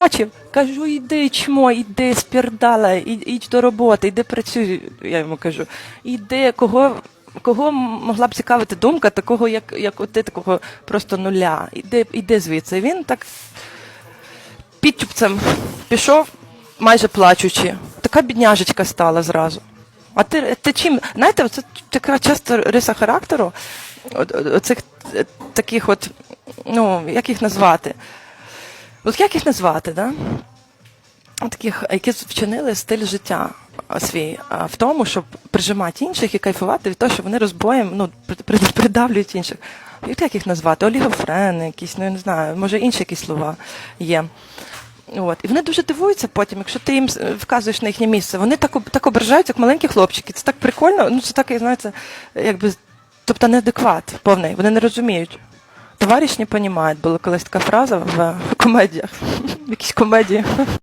бачив. Кажу, іди, чмо, іди, спірдала, ідь до роботи, іди працюй. Я йому кажу, іди, кого. Кого могла б цікавити думка такого, як, як от ти, такого просто нуля. Іди, іди звідси. Він так підтюпцем пішов, майже плачучи. Така бідняжечка стала зразу. А ти, ти чим? Знаєте, це така часто риса характеру, оцих е, таких от, ну, як їх назвати? От як їх назвати, да? Таких, які вчинили стиль життя свій в тому, щоб прижимати інших і кайфувати від того, що вони розбоєм ну, при- при- придавлюють інших. Як як їх назвати? Олігофрени, якісь, ну я не знаю, може інші якісь слова є. От. І вони дуже дивуються потім, якщо ти їм вказуєш на їхнє місце. Вони так, так ображають, як маленькі хлопчики. Це так прикольно, ну це так, як знаєте, якби, тобто неадекват повний, вони не розуміють. Товариш не понімають, была колись така фраза в комедіях, в якійсь комедії.